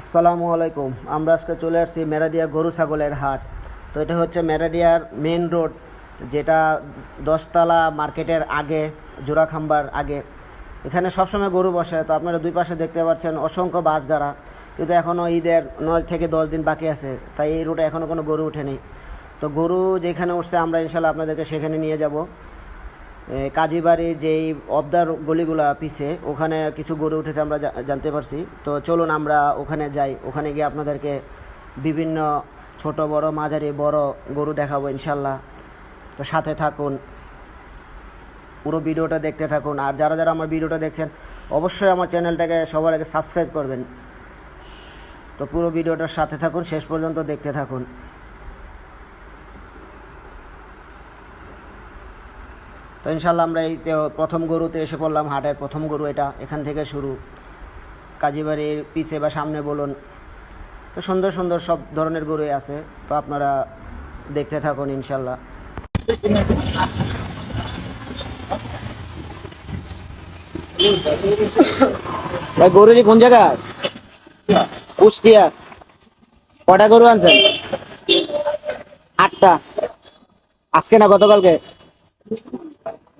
আসসালামু আলাইকুম। আমরা আজকে চলে আসছি মেরাদিয়া গরু ছাগলের হাট। তো এটা হচ্ছে মেরাদিয়ার মেন রোড, যেটা দশতলা মার্কেটের আগে, জোড়াখাম্বার আগে। এখানে সবসময় গরু বসে, তো আপনারা দুই পাশে দেখতে পাচ্ছেন অসংখ্য বাস দ্বারা কিন্তু এখনও ঈদের নয় থেকে দশ দিন বাকি আছে, তাই এই রুটে এখনও কোনো গরু ওঠেনি। তো গরু যেখানে উঠছে, আমরা ইনশাল্লাহ আপনাদেরকে সেখানে নিয়ে যাব। এ, কাজীবাড়ি যেই অবদার গলিগুলা পিছে ওখানে কিছু গড়ে উঠেছে আমরা জানতে পারছি। তো চলুন আমরা ওখানে যাই। ওখানে গিয়ে আপনাদেরকে বিভিন্ন ছোট বড় মাঝারি বড় গরু দেখাবো ইনশাল্লাহ। তো সাথে থাকুন। পুরো ভিডিওটা দেখতে থাকুন। আর যারা যারা আমার ভিডিওটা দেখছেন অবশ্যই আমার চ্যানেলটাকে সবার আগে সাবস্ক্রাইব করবেন। তো পুরো ভিডিওটার সাথে থাকুন শেষ পর্যন্ত দেখতে থাকুন। তো ইনশাল্লাহ আমরা এই প্রথম গরুতে এসে পড়লাম, হাটের প্রথম গরু এটা, এখান থেকে শুরু। কাজীবাড়ির পিছে বা সামনে বলুন। তো সুন্দর সুন্দর সব ধরনের গরুই আছে, তো আপনারা দেখতে থাকুন ইনশাল্লাহ ভাই কোন জায়গায় কুষ্টিয়া। কটা গরু আনছেন? আটটা। আজকে না গতকালকে?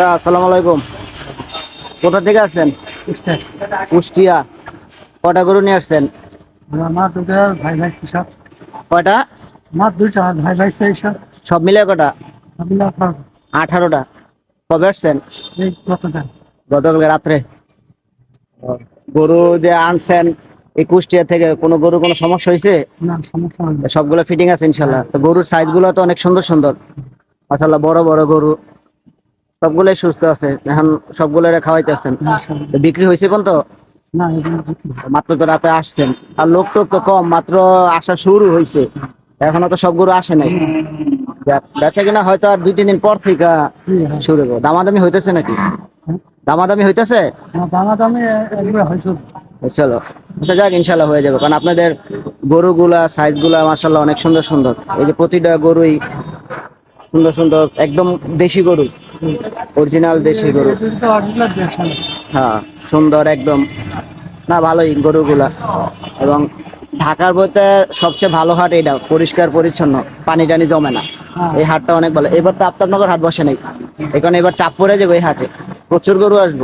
কাকা আসসালামু আলাইকুম। কোথা থেকে আসছেন? কুষ্টিয়া। কটা গরু নিয়ে আসছেন? কয়টা? সব মিলে কটা? আঠারোটা। কবে আসছেন? গতকালকে রাত্রে। গরু যে আনছেন এই কুষ্টিয়া থেকে কোনো গরু কোনো সমস্যা হয়েছে। সবগুলো ফিটিং আছে ইনশাল্লাহ। গরুর সাইজগুলো তো অনেক সুন্দর সুন্দর। মাসাল্লাহ বড় বড় গরু। সবগুলোই সুস্থ আছে এখন সবগুলো খাওয়াইতে আসছেন বিক্রি হয়েছে কোন তো। মাত্র তো রাতে আসছেন। আর লোক টোক তো কম মাত্র আসা শুরু হয়েছে। এখনও তো সব গরু আসে নাই। বেচা কিনা হয়তো আর দুই তিন দিন পর থেকে হ্যাঁ শুরু করব দামাদামি হইতেছে নাকি? দামাদামি হইতেছে? চলো আচ্ছা যাক ইনশাল্লাহ হয়ে যাবে। কারণ আপনাদের গরুগুলা সাইজগুলা মাসাল্লাহ অনেক সুন্দর সুন্দর। এই যে প্রতিটা গরুই সুন্দর সুন্দর একদম দেশি গরু। অরিজিনাল দেশি গরু। হ্যাঁ সুন্দর একদম। না, ভালোই গরুগুলা। এবং ঢাকার বইতে সবচেয়ে ভালো হাট এটা পরিষ্কার, পরিচ্ছন্ন। পানি টানি জমে না। এই হাটটা অনেক ভালো। এবার তো আফতাবনগর হাট বসে নাই। এখানে এবার চাপ পড়ে যাবে এই হাটে। প্রচুর গরু আসব।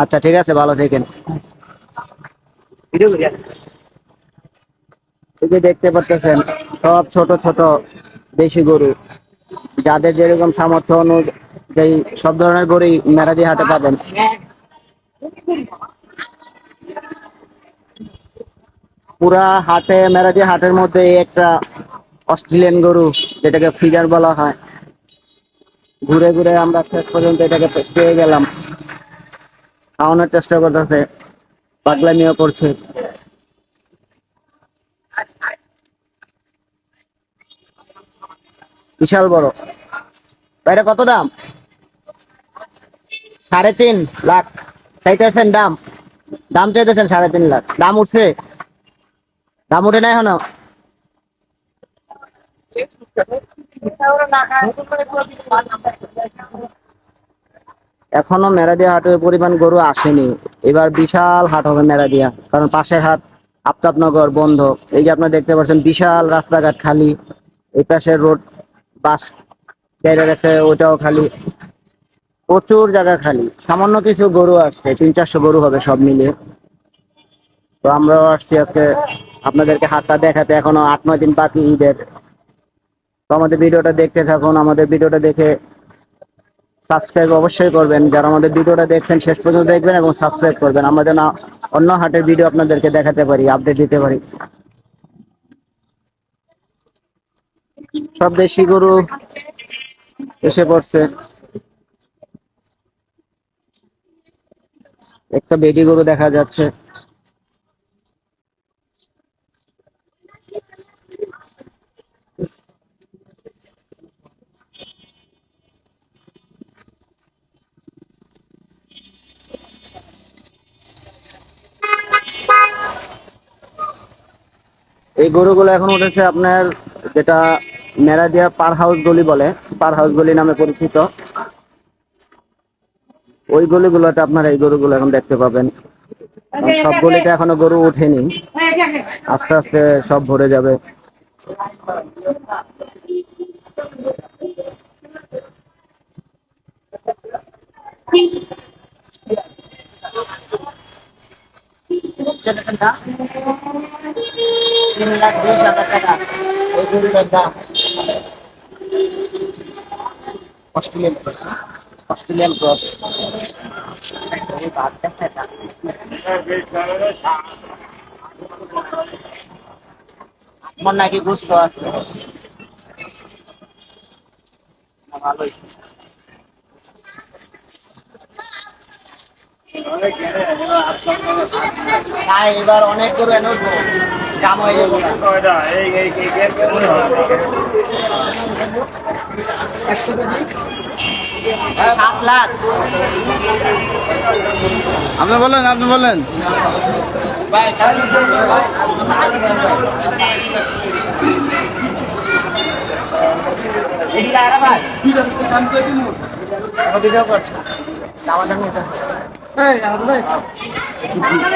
আচ্ছা ঠিক আছে, ভালো থেকেন। দেখতে পাচ্ছেন সব ছোট ছোট দেশি গরু। যাদের যেরকম সামর্থ্য অনুযায়ী সব ধরনের গরুই মেরাদি হাটে পাবেন। পুরা হাটে, মেরাদি হাটের মধ্যে একটা অস্ট্রেলিয়ান গরু, যেটাকে ফিগার বলা হয়। ঘুরে ঘুরে আমরা শেষ পর্যন্ত এটাকে পেয়ে গেলাম। খাওয়ানোর চেষ্টা করতেছে। পাগলামিও করছে। বিশাল বড়। এটা কত দাম? সাড়ে তিন লাখ। চাইতেছেন দাম। দাম চাইতেছেন সাড়ে তিন লাখ। দাম উঠছে? দাম উঠে নাই এখনও? এখনও মেরাদিয়া হাটে ওই পরিমাণ গরু আসেনি। এবার বিশাল হাট হবে মেরাদিয়া। কারণ পাশের হাট আফতাবনগর, বন্ধ। এই যে আপনারা দেখতে পাচ্ছেন, বিশাল রাস্তাঘাট খালি। এই পাশের রোড বাস বেড়ে গেছে ওটাও খালি। প্রচুর জায়গা খালি। সামান্য কিছু গরু আসছে, তিন চারশো গরু হবে সব মিলিয়ে। তো আমরাও আসছি আজকে আপনাদেরকে হাতটা দেখাতে, এখনও আট, নয় দিন বাকি ঈদের। তো আমাদের ভিডিওটা দেখতে থাকুন, আমাদের ভিডিওটা দেখে সাবস্ক্রাইব অবশ্যই করবেন। যারা আমাদের ভিডিওটা দেখছেন, শেষ পর্যন্ত দেখবেন এবং সাবস্ক্রাইব করবেন। আমরা যেন অন্য হাটের ভিডিও আপনাদেরকে দেখাতে পারি আপডেট দিতে পারি। সব দেশি গরু এসে পড়ছে। একটা বেডি গরু দেখা যাচ্ছে। এই গরুগুলো এখন উঠেছে আপনার যেটা মেরাদিয়া পার হাউস গলি বলে পার হাউস গলি নামে পরিচিত। ওই গলিগুলোতে আপনার এই গরুগুলো এখন দেখতে পাবেন। সব গলিতে এখনও গরু ওঠেনি আস্তে আস্তে সব ভরে যাবে। তিন লাখ বিশ হাজার টাকা ওই গরুটার দাম অস্ট্রেলিয়ান অস্ট্রেলিয়ান ক্রস আমার নাকি গুস্ত আছে না, ভালোই না এবার অনেক এনে উঠবো। জাম হয়ে যাব। সাত লাখ। আপনি বলেন আপনি বলেন। এদিকে আরে ভাই। ভিডিও করছে আমাদের মধ্যে